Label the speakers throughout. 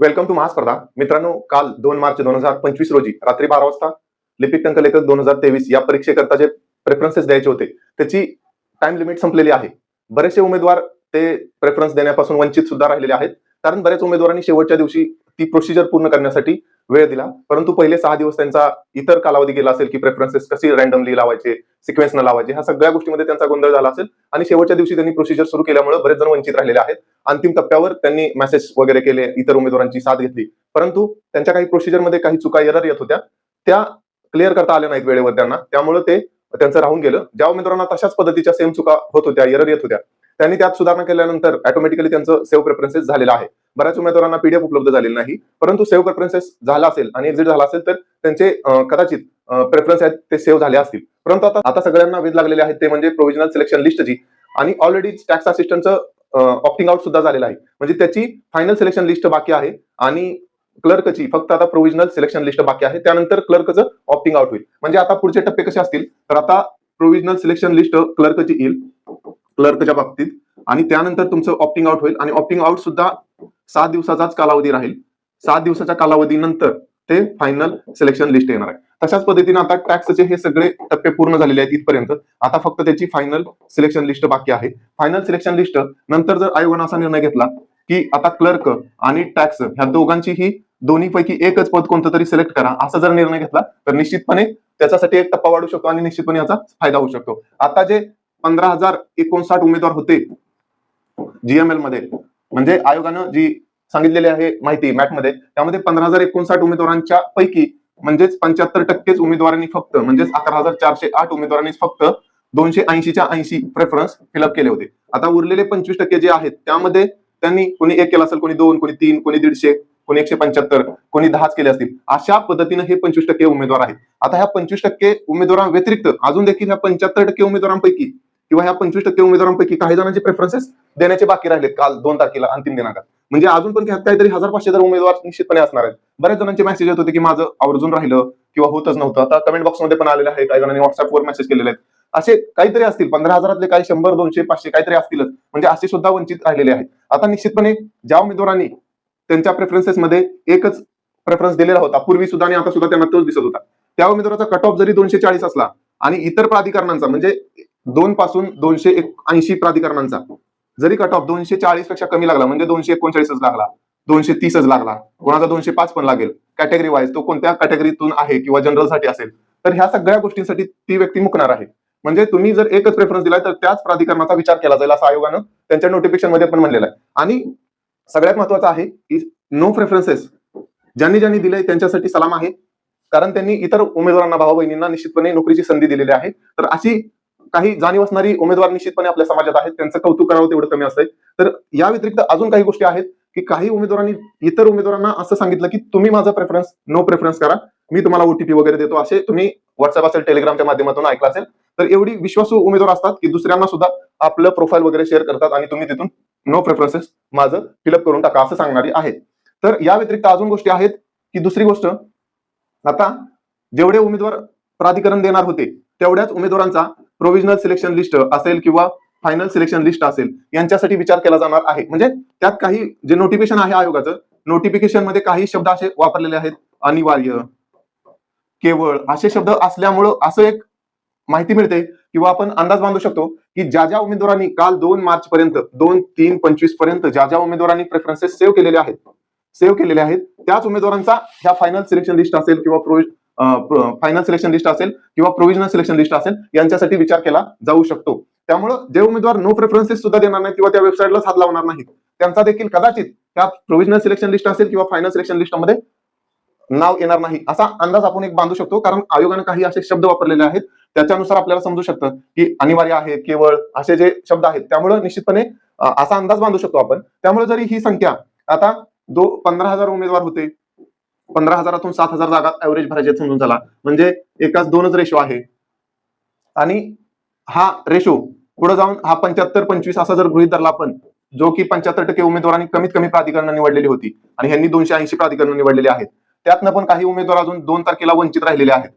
Speaker 1: Welcome to महास्पर्धा मित्रांनो काल दोन मार्च दोन हजार पंचवीस रोजी रात्री बारा वाजता लिपिक टंक लेखक दोन हजार तेवीस या परीक्षेकरता जे प्रेफरन्सेस द्यायचे होते त्याची टाइम लिमिट संपलेली आहे. बरेचसे उमेदवार ते प्रेफरन्स देण्यापासून वंचित सुद्धा राहिलेले आहेत. कारण बऱ्याच उमेदवारांनी शेवटच्या दिवशी ती प्रोसिजर पूर्ण करण्यासाठी वेळ दिला. परंतु पहिले सहा दिवस त्यांचा इतर कालावधी गेला असेल की प्रेफरन्सेस कशी रँडमली लावायचे सिक्वेन्स न लावायचे ह्या सगळ्या गोष्टीमध्ये त्यांचा गोंधळ झाला असेल. आणि शेवटच्या दिवशी त्यांनी प्रोसिजर सुरू केल्यामुळे बरेच जण वंचित राहिलेले आहेत. अंतिम टप्प्यावर त्यांनी मेसेज वगैरे केले इतर उमेदवारांची साथ घेतली. परंतु त्यांच्या काही प्रोसिजरमध्ये काही चुका एरर येत होत्या. त्या क्लिअर करता आल्या नाहीत वेळेवर त्यांना. त्यामुळे ते त्यांचं राहून गेलं. ज्या उमेदवारांना तशाच पद्धतीच्या सेम चुका होत होत्या एरर येत होत्या. त्यांनी त्यात सुधारणा केल्यानंतर ऑटोमॅटिकली त्यांचं सेव्ह प्रेफरन्सेस झालेला आहे. बऱ्याच उमेदवारांना पीडीएफ उपलब्ध झालेली नाही परंतु सेव्ह प्रेफरन्सेस झाला असेल आणि एक्झिट झाला असेल तर त्यांचे कदाचित प्रेफरन्स आहेत ते सेव्ह झाले असतील. परंतु आता आता सगळ्यांना वेध लागलेले आहेत ते म्हणजे प्रोव्हिजनल सिलेक्शन लिस्टची आणि ऑलरेडी टॅक्स असिस्टंटचं ऑप्टिंग आउट सुद्धा झालेलं आहे. म्हणजे त्याची फायनल सिलेक्शन लिस्ट बाकी आहे आणि क्लर्कची फक्त आता प्रोव्हिजनल सिलेक्शन लिस्ट बाकी आहे. त्यानंतर क्लर्कचं ऑप्टिंग आउट होईल. म्हणजे आता पुढचे टप्पे कसे असतील? तर आता प्रोव्हिजनल सिलेक्शन लिस्ट क्लर्कची येईल. क्लर्कच्या बाबतीत. आणि त्यानंतर तुमचं ऑप्टिंग आउट होईल. आणि ऑप्टिंग आउट सुद्धा सात दिवसाचाच कालावधी राहील. सात दिवसाच्या कालावधीनंतर ते फायनल सिलेक्शन लिस्ट येणार आहे. तशाच पद्धतीने आता टॅक्सचे हे सगळे टप्पे पूर्ण झालेले आहेत इथपर्यंत. आता फक्त त्याची फायनल सिलेक्शन लिस्ट बाकी आहे. फायनल सिलेक्शन लिस्ट नंतर जर आयोगानं असा निर्णय घेतला की आता क्लर्क आणि टॅक्स ह्या दोघांचीही दोन्हीपैकी एकच पद कोणतं तरी सिलेक्ट करा असा जर निर्णय घेतला तर निश्चितपणे त्याच्यासाठी एक टप्पा वाढू शकतो आणि निश्चितपणे याचा फायदा होऊ शकतो. आता जे पंधरा हजार एकोणसाठ उमेदवार होते जीएमएलमध्ये. म्हणजे आयोगानं जी सांगितलेली आहे माहिती मॅटमध्ये त्यामध्ये पंधरा हजार एकोणसाठ उमेदवारांच्या पैकी म्हणजेच पंच्याहत्तर टक्केच उमेदवारांनी फक्त म्हणजेच अकरा हजार चारशे आठ उमेदवारांनी फक्त दोनशे ऐंशीच्या ऐंशी प्रेफरन्स फिलअप केले होते. आता उरलेले पंचवीस टक्के जे आहेत त्यामध्ये त्यांनी कोणी एक केला असेल कोणी दोन कोणी तीन कोणी दीडशे कोणी एकशे पंच्याहत्तर कोणी दहाच केले असतील. अशा पद्धतीने हे पंचवीस टक्के उमेदवार आहेत. आता ह्या पंचवीस टक्के उमेदवारांव्यतिरिक्त अजून देखील ह्या पंच्याहत्तर टक्के उमेदवारांपैकी किंवा ह्या पंचवीस टक्के उमेदवारांपैकी काही जणांचे प्रेफरन्सेस देण्याचे बाकी राहिलेत काल दोन तारखेला अंतिम दिनांकात. म्हणजे अजून पण काहीतरी हजार पाचशे जर उमेदवार निश्चितपणे असणार आहेत. बऱ्याच जणांचे मेसेज येत होते की माझं आवर्जून राहिलं किंवा होतच नव्हतं. आता कमेंट बॉक्समध्ये पण आलेलं आहे. काही जणांनी व्हॉट्सअपवर मेसेज केलेले आहेत. असे काहीतरी असतील. पंधरा हजारातले काही शंभर दोनशे पाचशे काहीतरी असतीलच. म्हणजे असे सुद्धा वंचित राहिलेले आहेत. आता निश्चितपणे ज्या उमेदवारांनी त्यांच्या प्रेफरन्सेस मध्ये एकच प्रेफरन्स दिलेला होता पूर्वी सुद्धा आणि आता सुद्धा त्यांना तोच दिसत होता. त्या उमेदवाराचा कट ऑफ जरी दोनशे चाळीस असला आणि इतर प्राधिकरणांचा म्हणजे दोन पासून दोनशे ऐंशी प्राधिकरणांचा. जरी कट ऑफ दोनशे चाळीसपेक्षा कमी लागला म्हणजे दोनशे एकोणचाळीसच लागला दोनशे तीसच लागला कोणाचा दोनशे पाच पण लागेल. कॅटेगरी वाईज तो कोणत्या कॅटेगरीतून आहे किंवा जनरलसाठी असेल तर ह्या सगळ्या गोष्टींसाठी ती व्यक्ती मुकणार आहे. म्हणजे तुम्ही जर एकच प्रेफरन्स दिलाय तर त्याच प्राधिकरणाचा विचार केला जाईल असं आयोगानं त्यांच्या नोटिफिकेशनमध्ये पण म्हणलेलं आहे. आणि सगळ्यात महत्वाचं आहे की नो प्रेफरन्सेस ज्यांनी ज्यांनी दिले त्यांच्यासाठी सलाम आहे. कारण त्यांनी इतर उमेदवारांना भाऊ बहिणींना निश्चितपणे नोकरीची संधी दिलेली आहे. तर अशी काही जाणीव असणारी उमेदवार निश्चितपणे आपल्या समाजात आहेत त्यांचं कौतुक करावं तेवढं कमी असतंय. तर या व्यतिरिक्त अजून काही गोष्टी आहेत की काही उमेदवारांनी इतर उमेदवारांना असं सांगितलं की तुम्ही माझा प्रेफरन्स नो प्रेफरन्स करा. मी तुम्हाला ओटीपी वगैरे देतो. असे तुम्ही व्हॉट्सअप असेल टेलिग्रामच्या माध्यमातून ऐकलं असेल तर एवढी विश्वासू उमेदवार असतात की दुसऱ्यांना सुद्धा आपलं प्रोफाईल वगैरे शेअर करतात आणि तुम्ही तिथून नो प्रेफरन्सेस माझं फिलअप करून टाका असं सांगणारी आहेत. तर या व्यतिरिक्त अजून गोष्टी आहेत की दुसरी गोष्ट आता जेवढे उमेदवार प्राधिकरण देणार होते तेवढ्याच उमेदवारांचा प्रोव्हिजनल सिलेक्शन लिस्ट असेल किंवा फायनल सिलेक्शन लिस्ट असेल यांच्यासाठी विचार केला जाणार आहे. म्हणजे त्यात काही जे नोटिफिकेशन आहे आयोगाचं नोटिफिकेशनमध्ये काही शब्द असे वापरलेले आहेत. अनिवार्य केवळ असे शब्द असल्यामुळं असं एक माहिती मिळते किंवा आपण अंदाज बांधू शकतो की ज्या ज्या उमेदवारांनी काल दोन मार्च पर्यंत दोन तीन पंचवीसपर्यंत ज्या ज्या उमेदवारांनी प्रेफरन्सेस सेव्ह केलेले आहेत सेव्ह केलेले आहेत त्याच उमेदवारांचा ह्या फायनल सिलेक्शन लिस्ट असेल किंवा फायनल सिलेक्शन लिस्ट असेल किंवा प्रोव्हिजनल सिलेक्शन लिस्ट असेल यांच्यासाठी विचार केला जाऊ शकतो. त्यामुळं जे उमेदवार नो प्रेफरन्सेस सुद्धा देणार नाही किंवा त्या वेबसाईटला हात लावणार नाहीत त्यांचा देखील कदाचित त्या प्रोव्हिजनल सिलेक्शन लिस्ट असेल किंवा फायनल सिलेक्शन लिस्टमध्ये नाव येणार नाही असा अंदाज आपण एक बांधू शकतो. कारण आयोगाने काही असे शब्द वापरलेले आहेत त्याच्यानुसार आपल्याला समजू शकतं की अनिवार्य आहे केवळ असे जे शब्द आहेत त्यामुळे निश्चितपणे असा अंदाज बांधू शकतो आपण. त्यामुळे जरी ही संख्या आता दो पंधरा हजार उमेदवार होते पंधरा हजारातून सात हजार जागा ऍव्हरेज भरायचे समजून झाला म्हणजे एकाच दोनच रेशो आहे. आणि हा रेशो पुढे जाऊन हा पंच्याहत्तर पंचवीस असा जर गृहित धरला आपण जो की पंच्याहत्तर टक्के उमेदवारांनी कमीत कमी प्राधिकरण निवडलेली होती आणि ह्यांनी दोनशे ऐंशी प्राधिकरण निवडलेली आहेत. त्यातनं पण काही उमेदवार अजून दोन तारखेला वंचित राहिलेले आहेत.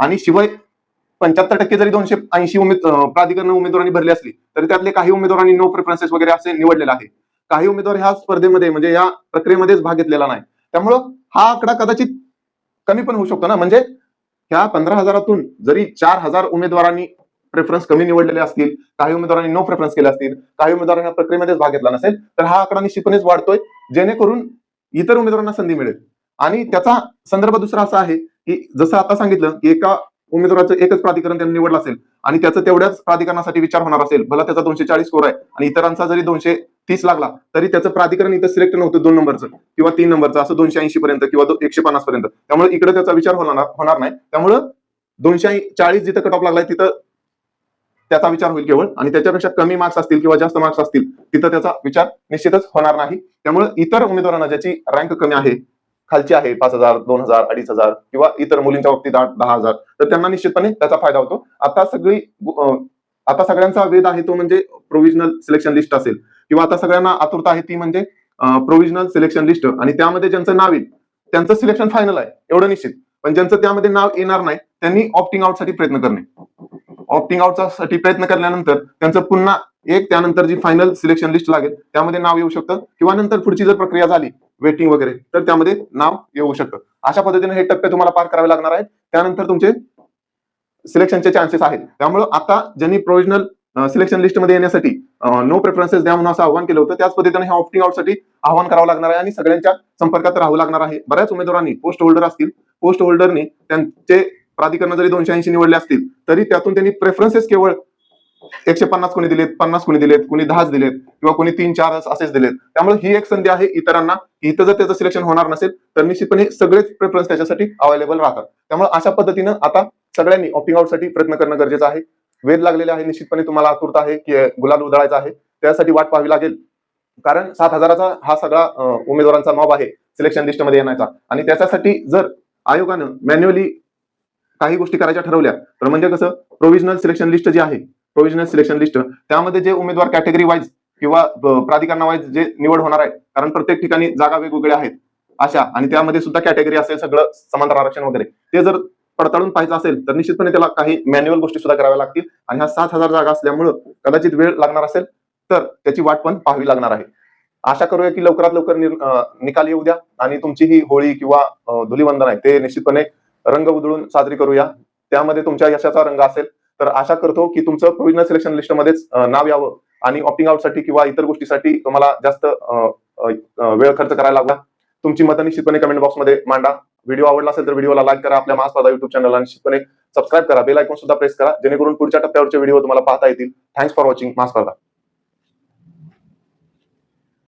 Speaker 1: आणि शिवाय पंच्याहत्तर टक्के जरी दोनशे ऐंशी उमेद प्राधिकरण उमेदवारांनी भरली असली तरी त्यातले काही उमेदवारांनी नो प्रेफरन्सेस वगैरे असे निवडलेले आहे काही उमेदवार ह्या स्पर्धेमध्ये म्हणजे या प्रक्रियेमध्येच भाग घेतलेला नाही. त्यामुळं हा आकडा कदाचित कमी पण होऊ शकतो ना. म्हणजे ह्या पंधरा हजारातून जरी चार हजार उमेदवारांनी प्रेफरन्स कमी निवडलेले असतील काही उमेदवारांनी नो प्रेफरन्स केले असतील काही उमेदवारांनी प्रक्रियेमध्येच भाग घेतला नसेल तर हा आकडा निश्चितपणेच वाढतोय जेणेकरून इतर उमेदवारांना संधी मिळेल. आणि त्याचा संदर्भ दुसरा असा आहे की जसं आता सांगितलं की एका उमेदवाराचं एकच प्राधिकरण त्यांनी निवडलं असेल आणि त्याचं तेवढ्याच प्राधिकरणासाठी विचार होणार असेल भला त्याचा दोनशे चाळीस स्कोर आहे आणि इतरांचा जरी दोनशे तीस लागला तरी त्याचं प्राधिकरण इथं सिलेक्ट नव्हतं दोन नंबरचं किंवा तीन नंबरचं असं दोनशे ऐंशी पर्यंत किंवा दो- एकशे पन्नास पर्यंत. त्यामुळे इकडे त्याचा विचार होणार होणार नाही. त्यामुळं दोनशे चाळीस जिथं कट ऑफ लागलाय तिथं त्याचा विचार होईल केवळ. आणि त्याच्यापेक्षा कमी मार्क्स असतील किंवा जास्त मार्क्स असतील तिथं त्याचा विचार निश्चितच होणार नाही. त्यामुळे इतर उमेदवारांना ज्याची रँक कमी आहे खालची आहे पाच हजार दोन हजार अडीच हजार किंवा इतर मुलींच्या बाबतीत आठ दहा हजार तर त्यांना निश्चितपणे त्याचा फायदा होतो. आता सगळी आता सगळ्यांचा वेध आहे तो म्हणजे प्रोव्हिजनल सिलेक्शन लिस्ट असेल. किंवा आता सगळ्यांना आतुरता आहे ती म्हणजे प्रोव्हिजनल सिलेक्शन लिस्ट आणि त्यामध्ये ज्यांचं नाव येईल त्यांचं सिलेक्शन फायनल आहे एवढं निश्चित. पण ज्यांचं त्यामध्ये नाव येणार नाही त्यांनी ऑप्टिंग आउटसाठी प्रयत्न करणे. ऑप्टिंग आउटचा साठी प्रयत्न केल्यानंतर त्यांचं पुन्हा एक त्यानंतर जी फायनल सिलेक्शन लिस्ट लागेल त्यामध्ये नाव येऊ शकतं. किंवा नंतर पुढची जर प्रक्रिया झाली वेटिंग वगैरे तर त्यामध्ये नाव येऊ शकतं. अशा पद्धतीने हे टप्पे तुम्हाला पार करावे लागणार आहेत. त्यानंतर तुमचे सिलेक्शनचे चान्सेस आहेत. त्यामुळे आता ज्यांनी प्रोव्हिजनल सिलेक्शन लिस्टमध्ये येण्यासाठी नो प्रेफरन्सेस द्या म्हणून असं आव्हान केलं होतं त्याच पद्धतीने ह्या ऑप्टिंग आउटसाठी आव्हान करावं लागणार आहे आणि सगळ्यांच्या संपर्कात राहावं लागणार आहे. बऱ्याच उमेदवारांनी पोस्ट होल्डर असतील पोस्ट होल्डरनी त्यांचे प्राधिकरण जरी दोनशे ऐंशी निवडले असतील तरी त्यातून त्यांनी प्रेफरन्सेस केवळ एकशे पन्नास कोणी दिलेत पन्नास कोणी दिलेत कोणी दहाच दिलेत किंवा कोणी तीन चार असेच दिलेत. त्यामुळे ही एक संधी आहे इतरांना की इथं जर त्याचं सिलेक्शन होणार नसेल तर निश्चितपणे सगळेच प्रेफरन्स त्याच्यासाठी अवेलेबल राहतात. त्यामुळे अशा पद्धतीनं आता सगळ्यांनी ऑपिंग आउटसाठी प्रयत्न करणं गरजेचं आहे. वेध लागलेले आहे निश्चितपणे तुम्हाला आतुरता आहे की गुलाल उधळायचा आहे. त्यासाठी वाट पाहावी लागेल. कारण सात हजाराचा हा सगळा उमेदवारांचा मॉब आहे सिलेक्शन लिस्टमध्ये येण्याचा. आणि त्याच्यासाठी जर आयोगानं मॅन्युअली काही गोष्टी करायच्या ठरवल्या तर म्हणजे कसं प्रोव्हिजनल सिलेक्शन लिस्ट जी आहे प्रोव्हिजनल सिलेक्शन लिस्ट त्यामध्ये जे उमेदवार कॅटेगरी वाईज किंवा प्राधिकरणावाईज जे निवड होणार आहे कारण प्रत्येक ठिकाणी जागा वेगवेगळ्या आहेत अशा. आणि त्यामध्ये सुद्धा कॅटेगरी असेल सगळं समांतर आरक्षण वगैरे. ते जर पडताळून पाहायचं असेल तर निश्चितपणे त्याला काही मॅन्युअल गोष्टी सुद्धा कराव्या लागतील. आणि ह्या सात हजार जागा असल्यामुळं कदाचित वेळ लागणार असेल तर त्याची वाट पण पाहावी लागणार आहे. आशा करूया की लवकरात लवकर निकाल येऊ द्या आणि तुमची ही होळी किंवा धुलीवंदन आहे ते निश्चितपणे रंग उधळून साजरी करूया. त्यामध्ये तुमच्या यशाचा रंग असेल तर आशा करतो की तुमचं प्रोविजनल सिलेक्शन लिस्टमध्येच नाव यावं आणि ऑप्टिंग आउटसाठी किंवा इतर गोष्टीसाठी तुम्हाला जास्त वेळ खर्च करायला लागला. तुमची मतं निश्चितपणे कमेंट बॉक्समध्ये मांडा. व्हिडिओ आवडला असेल तर व्हिडिओला लाईक करा. आपल्या महास्पर्धा युट्यूब चॅनलला निश्चितपणे सबस्क्राईब करा. बेल आयकॉन सुद्धा प्रेस करा. जेणेकरून पुढच्या टप्प्यावरचे व्हिडिओ तुम्हाला पाहता येतील. Thanks for watching महास्पर्धा